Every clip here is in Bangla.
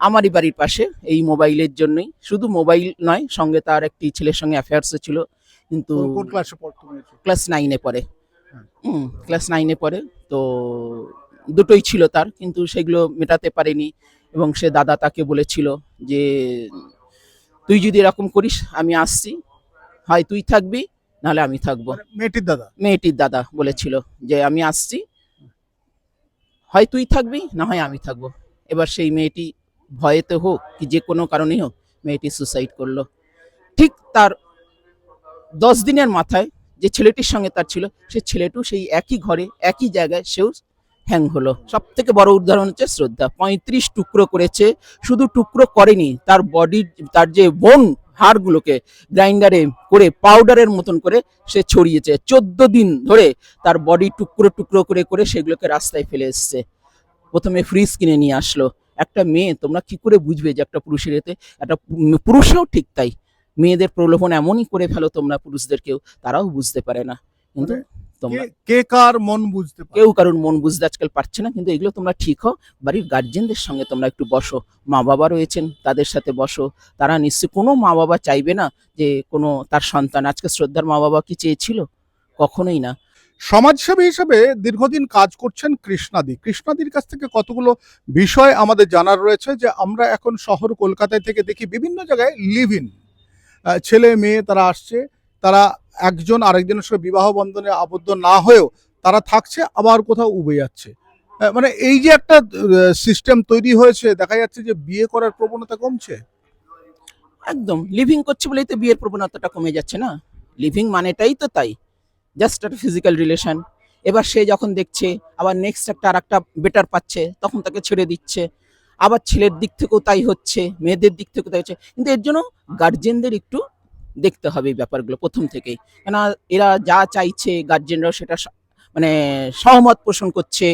আমারই বাড়ির পাশে এই মোবাইলের জন্যই। শুধু মোবাইল নয় সঙ্গে তার একটি ছেলের সঙ্গে অ্যাফেয়ার্সও ছিল। কিন্তু কোন- কোন ক্লাসে পড়তো ক্লাস নাইনে পড়ে। হ্যাঁ। হুম ক্লাস নাইনে পড়ে। তো দুটোই ছিল তার কিন্তু সেগুলো মেটাতে পারেনি এবং সে দাদা তাকে বলেছিল যে তুই যদি এরকম করিস আমি আসছি। হয় তুই থাকবি নাহলে আমি থাকব। মানে মেয়েটির দাদা? মেয়েটির দাদা বলেছিল যে আমি আসছি। হয় তুই থাকবি না হয় আমি থাকব। এবার সেই মেয়েটি ভয়েতে হোক কি যে কোনো কারণেই হোক মেয়েটি সুসাইড করল। ঠিক তার দশ দিনের মাথায় যে ছেলেটির সঙ্গে তার ছিল, সে ছেলেটিও সেই একই ঘরে, একই জায়গায় সেও হ্যাং হলো। সব থেকে বড় উদাহরণ হচ্ছে শ্রদ্ধা। পঁয়ত্রিশ টুকরো করেছে, শুধু টুকরো করেনি, তার বডির তার যে বোন হাড়গুলোকে গ্রাইন্ডারে করে পাউডারের মতন করে সে ছড়িয়েছে। চোদ্দ দিন ধরে তার বডি টুকরো টুকরো করে করে সেগুলোকে রাস্তায় ফেলে এসছে। প্রথমে ফ্রিজ কিনে নিয়ে আসলো। একটা মেয়ে তোমরা কি করে বুঝবে যে একটা পুরুষের এতে? একটা পুরুষেও ঠিক তাই। মেয়েদের প্রলোভন এমনই করে ফেলো তোমরা পুরুষদেরকেও তারাও বুঝতে পারে না। কিন্তু তোমরা কে- কার মন বুঝতে কেউ কারোর মন বুঝতে আজকাল পারছে না কিন্তু এগুলো তোমরা ঠিক হও। বাড়ির গার্জেনদের সঙ্গে তোমরা একটু বসো। মা বাবা রয়েছেন তাদের সাথে বসো। তারা নিশ্চয়ই কোনো মা বাবা চাইবে না যে কোনো তার সন্তান। আজকে শ্রদ্ধার মা বাবা কি চেয়েছিল? কখনোই না। সমাজসেবী হিসেবে দীর্ঘদিন কাজ করছেন কৃষ্ণাদি। কৃষ্ণাদির কাছ থেকে কতগুলো বিষয় আমাদের জানার রয়েছে যে আমরা এখন শহর কলকাতায় থেকে দেখি বিভিন্ন জায়গায় লিভ ইন ছেলে, মেয়ে তারা আসছে, তারা একজন আরেকজনের সঙ্গে বিবাহ বন্ধনে আবদ্ধ না হয়েও তারা থাকছে, আবার কোথাও উবে যাচ্ছে। মানে এই যে একটা সিস্টেম তৈরি হয়েছে, দেখা যাচ্ছে যে বিয়ে করার প্রবণতা কমছে? একদম। লিভিং করছে বলেই তো বিয়ের প্রবণতাটা কমে যাচ্ছে না। লিভিং মানেটাই তো তাই। জাস্ট একটা ফিজিক্যাল রিলেশন এবার সে যখন দেখছে, আবার নেক্সট একটা আর একটা বেটার পাচ্ছে, তখন তাকে ছেড়ে দিচ্ছে। আবার ছেলের দিক থেকেও তাই হচ্ছে, মেয়েদের দিক থেকেও তাই হচ্ছে। কিন্তু এর জন্য গার্জেনদের একটু দেখতে হবে এই ব্যাপারগুলো প্রথম থেকেই। কেন এরা যা চাইছে গার্জেনরাও সেটা মানে সহমত পোষণ করছে।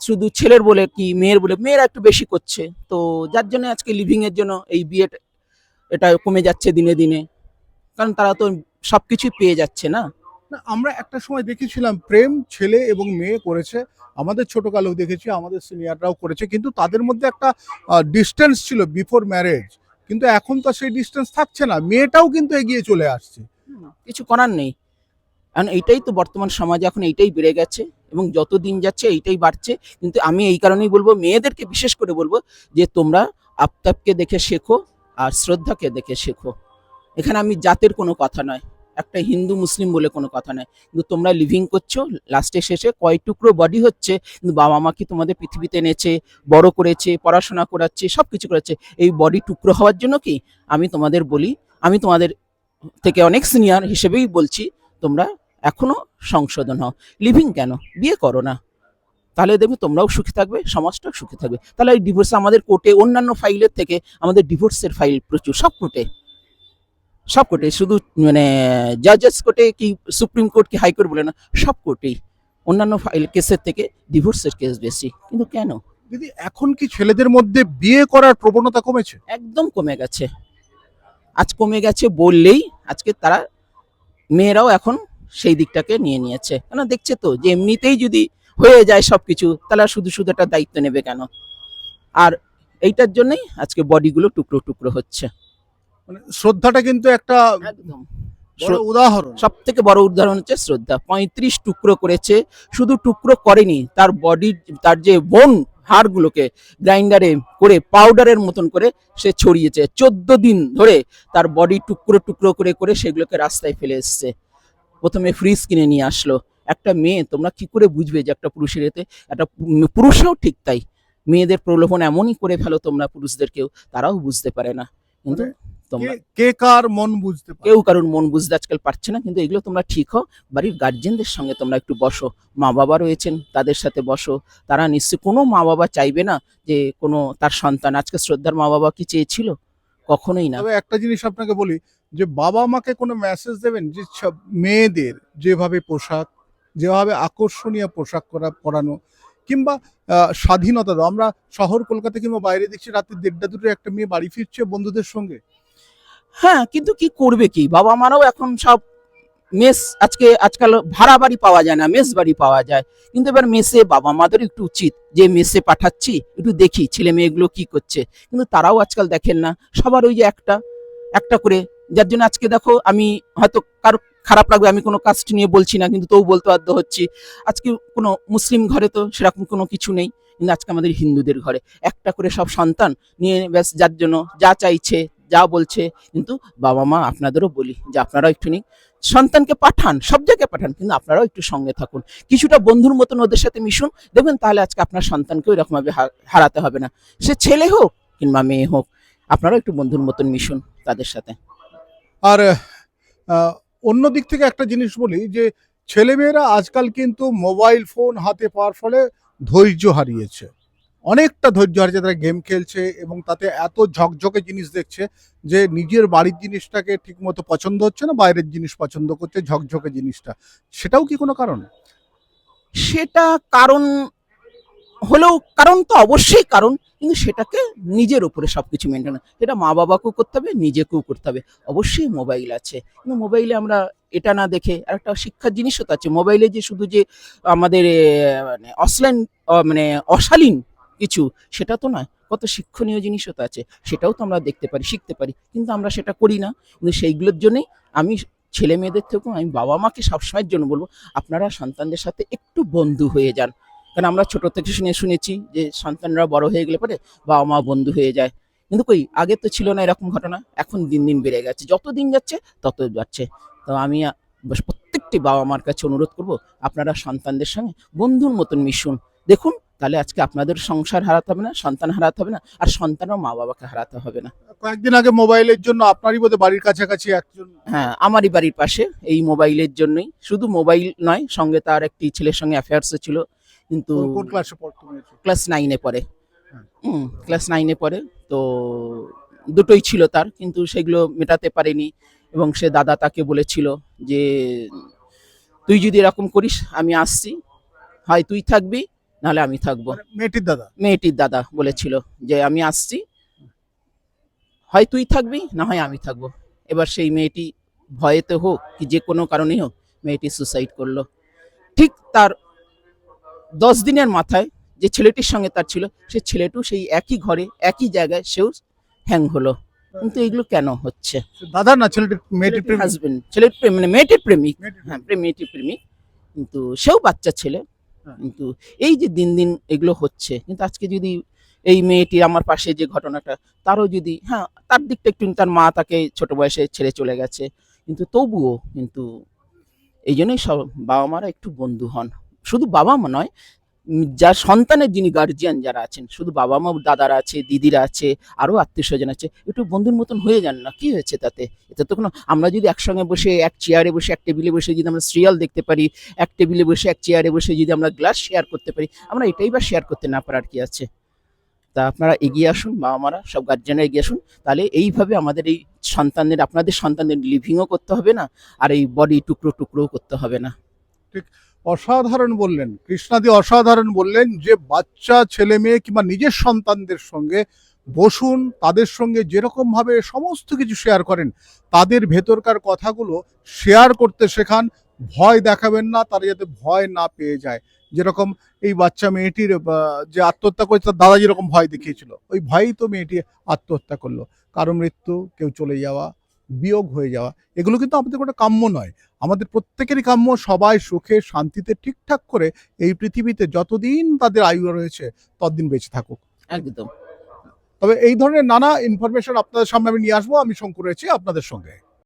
শুধু ছেলের বলে কি মেয়ের বলে, মেয়েরা একটু বেশি করছে। তো যার জন্য আজকে লিভিংয়ের জন্য এই বিয়েটা, এটা কমে যাচ্ছে দিনে দিনে। কারণ তারা তো সব কিছুই পেয়ে যাচ্ছে না। না, আমরা একটা সময় দেখেছিলাম প্রেম ছেলে এবং মেয়ে করেছে। আমাদের ছোটকালেও দেখেছি আমাদের সিনিয়ররাও করেছে। কিন্তু তাদের মধ্যে একটা ডিস্টেন্স ছিল বিফোর ম্যারেজ কিন্তু এখন তো সেই ডিস্টেন্স থাকছে না। মেয়েটাও কিন্তু এগিয়ে চলে আসছে। কিছু করার নেই। কারণ এইটাই তো বর্তমান সমাজে এখন এইটাই বেড়ে গেছে এবং যত দিন যাচ্ছে এইটাই বাড়ছে। কিন্তু আমি এই কারণেই বলব মেয়েদেরকে বিশেষ করে বলব যে তোমরা আফতাবকে দেখে শেখো আর শ্রদ্ধাকে দেখে শেখো। এখানে আমি জাতের কোনো কথা নয়। একটা হিন্দু মুসলিম বলে কোনো কথা নয়। কিন্তু তোমরা লিভিং করছ লাস্টে শেষে কয় টুকরো বডি হচ্ছে, কিন্তু বাবা মা কি তোমাদের পৃথিবীতে এনেছে, বড় করেছে, পড়াশোনা করাচ্ছে সব কিছু করাচ্ছে, এই বডি টুকরো হওয়ার জন্য কি? আমি তোমাদের বলি, আমি তোমাদের থেকে অনেক সিনিয়র হিসেবেই বলছি, তোমরা এখনও সংশোধন হও। লিভিং কেন? বিয়ে করো না। তাহলে দেখবে তোমরাও সুখী থাকবে, সমাজটাও সুখী থাকবে। তাহলে এই ডিভোর্স আমাদের কোর্টে অন্যান্য ফাইলের থেকে আমাদের ডিভোর্সের ফাইল প্রচুর, সব কোর্টে সব কোর্টে শুধু মানে জাজেস কোর্টে কি সুপ্রিম কোর্ট কি হাইকোর্ট বলে না সব কোর্টেই। অন্যান্য ফাইল কেসের থেকে ডিভোর্সের কেস বেশি। কিন্তু কেন? দিদি এখন কি ছেলেদের মধ্যে বিয়ে করার প্রবণতা কমেছে? একদম কমে গেছে। আজ কমে গেছে বললেই আজকে তারা মেয়েরাও এখন সেই দিকটাকে নিয়ে নিয়েছে। কেন? দেখছে তো যে এমনিতেই যদি হয়ে যায় সব কিছু তাহলে শুধু শুধু একটা দায়িত্ব নেবে কেন? আর এইটার জন্যই আজকে বডিগুলো টুকরো টুকরো হচ্ছে। মানে শ্রদ্ধাটা কিন্তু একটা উদাহরণ। সব থেকে বড় উদাহরণ হচ্ছে শ্রদ্ধা। পঁয়ত্রিশ টুকরো করেছে শুধু টুকরো করেনি তার বডির তার যে বোন হাড়গুলোকে গ্রাইন্ডারে করে পাউডারের মতন করে সে ছড়িয়েছে। চোদ্দ দিন ধরে তার বডি টুকরো টুকরো করে করে সেগুলোকে রাস্তায় ফেলে এসছে। প্রথমে ফ্রিজ কিনে নিয়ে আসলো। একটা মেয়ে তোমরা কি করে বুঝবে যে একটা পুরুষের এতে? একটা পুরুষেও ঠিক তাই। মেয়েদের প্রলোভন এমনই করে ফেলো তোমরা পুরুষদেরকেও তারাও বুঝতে পারে না। কিন্তু তোমরা কে- কার মন বুঝতে কেউ কারোর মন বুঝতে আজকাল পারছে না কিন্তু এগুলো তোমরা ঠিক হও। বাড়ির গার্জেনদের সঙ্গে তোমরা একটু বসো। মা বাবা রয়েছেন তাদের সাথে বসো। তারা নিশ্চয়ই কোনো মা বাবা চাইবে না যে কোনো তার সন্তান। আজকে শ্রদ্ধার মা বাবা কি চেয়েছিল? কখনোই না। তবে একটা জিনিস আপনাকে বলি যে বাবা মাকে কোনো মেসেজ দেবেন যে মেয়েদের যেভাবে পোশাক যেভাবে আকর্ষণীয় পোশাক করা পরানো কিংবা স্বাধীনতা দাও। আমরা শহর কলকাতা কিংবা বাইরে দেখছি রাতে দেড়টা দুটো একটা মেয়ে বাড়ি ফিরছে বন্ধুদের সঙ্গে। হ্যাঁ কিন্তু কি করবে কি? বাবা মারাও এখন সব মেস, আজকে, আজকাল ভাড়া বাড়ি পাওয়া যায় না, মেস বাড়ি পাওয়া যায়। কিন্তু এবার মেসে বাবা মাদের একটু উচিত, যে মেসে পাঠাচ্ছি, একটু দেখি ছেলে মেয়েগুলো কি করছে। কিন্তু তারাও আজকাল দেখেন না, সবার ওই যে একটা একটা করে। যার জন্য আজকে দেখো আমি হয়তো কারও খারাপ লাগবে, আমি কোনো কাস্ট নিয়ে বলছি না, কিন্তু তবু বলতে বাধ্য হচ্ছি। আজকে কোনো মুসলিম ঘরে তো সেরকম কোনো কিছু নেই, কিন্তু আজকে আমাদের হিন্দুদের ঘরে। একটা করে সব সন্তান নিয়ে, ব্যাস, যার জন্য যা চাইছে যা বলছে, কিন্তু বাবা মা আপনাদেরও বলি যে আপনারাও একটুখানি সন্তানকে পাঠান, সব জায়গায় পাঠান, কিন্তু আপনারাও একটু সঙ্গে থাকুন। কিছুটা বন্ধুর মতন ওদের সাথে মিশুন। দেখবেন তাহলে আজকে আপনার সন্তানকেও এরকমভাবে হারাতে হবে না। সে ছেলে হোক কিংবা মেয়ে হোক, আপনারাও একটু বন্ধুর মতন মিশুন তাদের সাথে। আর অন্য দিক থেকে একটা জিনিস বলি যে, ছেলেমেয়েরা আজকাল কিন্তু মোবাইল ফোন হাতে পাওয়ার ফলে ধৈর্য হারিয়েছে। অনেকটা ধৈর্য হারিয়েছে তারা গেম খেলছে এবং তাতে এত ঝকঝকে জিনিস দেখছে যে নিজের বাড়ির জিনিসটাকে ঠিকমতো পছন্দ হচ্ছে না, বাইরের জিনিস পছন্দ করছে, ঝকঝকে জিনিসটা। সেটাও কি কোনো কারণ? সেটা কারণ হলেও, কারণ তো অবশ্যই কারণ, কিন্তু সেটাকে নিজের উপরে সব কিছু মেনটেন সেটা মা বাবাকেও করতে হবে, নিজেকেও করতে হবে। অবশ্যই মোবাইল আছে। কিন্তু মোবাইলে আমরা এটা না দেখে, আর একটা শিক্ষার জিনিসও তো আছে। মোবাইলে যে শুধু যে আমাদের মানে অশ্লীল মানে অশালীন কিছু, সেটা তো নয়, কত শিক্ষণীয় জিনিসও তো আছে, সেটাও তো আমরা দেখতে পারি, শিখতে পারি, কিন্তু আমরা সেটা করি না। কিন্তু সেইগুলোর জন্যেই আমি ছেলে মেয়েদের থেকেও আমি বাবা মাকে সবসময়ের জন্য বলব, আপনারা সন্তানদের সাথে একটু বন্ধু হয়ে যান। কারণ আমরা ছোট থেকে শুনে, শুনেছি যে সন্তানরা বড় হয়ে গেলে পরে বাবা মা বন্ধু হয়ে যায়। কিন্তু কই, আগে তো ছিল না এরকম ঘটনা, এখন দিন দিন বেড়ে গেছে, যত দিন যাচ্ছে তত যাচ্ছে। তো আমি প্রত্যেকটি বাবা মার কাছে অনুরোধ করব, আপনারা সন্তানদের সঙ্গে বন্ধুর মতন মিশুন। দেখুন তাহলে আজকে আপনাদের সংসার হারাতে হবে না সন্তান হারাতে হবে না আর সন্তানও মা বাবাকে হারাতে হবে না। কয়েকদিন আগে মোবাইলের জন্য আপনারই বোধহয় বাড়ির কাছাকাছি একজন হ্যাঁ আমারই বাড়ির পাশে এই মোবাইলের জন্যই। শুধু মোবাইল নয় সঙ্গে তার একটি ছেলের সঙ্গে অ্যাফেয়ার্সও ছিল কিন্তু কোন ক্লাসে পড়তো ক্লাস নাইনে পড়ে। হ্যাঁ। হুম ক্লাস নাইনে পড়ে। তো দুটোই ছিল তার কিন্তু সেগুলো মেটাতে পারেনি এবং সে দাদা তাকে বলেছিল যে তুই যদি এরকম করিস আমি আসছি। হয় তুই থাকবি নাহলে আমি থাকব। মানে মেয়েটির দাদা? মেয়েটির দাদা বলেছিল যে আমি আসছি। হয় তুই থাকবি না হয় আমি থাকব। এবার সেই মেয়েটি ভয়েতে হোক কি যে কোনো কারণেই হোক মেয়েটি সুসাইড করল। ঠিক তার দশ দিনের মাথায় যে ছেলেটির সঙ্গে তার ছিল সে ছেলেটিও সেই একই ঘরে একই জায়গায় সেও হ্যাং হলো। কিন্তু এগুলো কেন হচ্ছে? দাদা না ছেলেটির মেয়েটির হাজবেন্ড ছেলের প্রেম মানে মেয়েটির প্রেমিক। হ্যাঁ মেয়েটির প্রেমিক। কিন্তু সেও বাচ্চা ছেলে। কিন্তু এই যে দিন দিন এগুলো হচ্ছে, কিন্তু আজকে যদি এই মেয়েটি আমার পাশে যে ঘটনাটা, তারও যদি হ্যাঁ তার দিকটা একটু, তার মা তাকে ছোট বয়সে ছেড়ে চলে গেছে, কিন্তু তবুও কিন্তু এই জন্যই সব বাবা মারা একটু বন্ধু হন। শুধু বাবা মা নয় যার সন্তানের যিনি গার্জিয়ান যারা আছেন, শুধু বাবা মা দাদারা আছে, দিদিরা আছে, আরও আত্মীয় স্বজন আছে, একটু বন্ধুর মতন হয়ে যান না, কি হয়েছে তাতে? এতে তো কোনো, আমরা যদি একসঙ্গে বসে এক চেয়ারে বসে, এক টেবিলে বসে যদি আমরা সিরিয়াল দেখতে পারি, এক টেবিলে বসে, এক চেয়ারে বসে যদি আমরা গ্লাস শেয়ার করতে পারি, আমরা এটাই বা শেয়ার করতে না পারার কি আছে? তা আপনারা এগিয়ে আসুন বাবা মারা সব গার্জেনরা এগিয়ে আসুন, তাহলে এইভাবে আমাদের এই সন্তানদের, আপনাদের সন্তানদের লিভিংও করতে হবে না, আর এই বডি টুকরো টুকরোও করতে হবে না। অসাধারণ বললেন, কৃষ্ণাদি অসাধারণ বললেন যে বাচ্চা, ছেলে, মেয়ে কিংবা নিজের সন্তানদের সঙ্গে বসুন, তাদের সঙ্গে যেরকম ভাবে সমস্ত কিছু শেয়ার করেন, তাদের ভেতরকার কথাগুলো শেয়ার করতে শেখান, ভয় দেখাবেন না, তারা যাতে ভয় না পেয়ে যায়। যেরকম এই বাচ্চা মেয়েটির যে আত্মহত্যা করেছে, তার দাদা যেরকম ভয় দেখিয়েছিল, ওই ভয়েই তো মেয়েটি আত্মহত্যা করল। কারও মৃত্যু, কেউ চলে যাওয়া, বিয়োগ হয়ে যাওয়া, এগুলো কিন্তু আমাদের কোনো কাম্য নয়। আমাদের প্রত্যেকেরই কাম্য সবাই সুখে শান্তিতে ঠিকঠাক করে এই পৃথিবীতে যতদিন তাদের আয়ু রয়েছে ততদিন বেঁচে থাকুক। একদম। তবে এই ধরনের নানা ইনফরমেশন আপনাদের সামনে আমি নিয়ে আসব। আমি শঙ্কু রয়েছি আপনাদের সঙ্গে।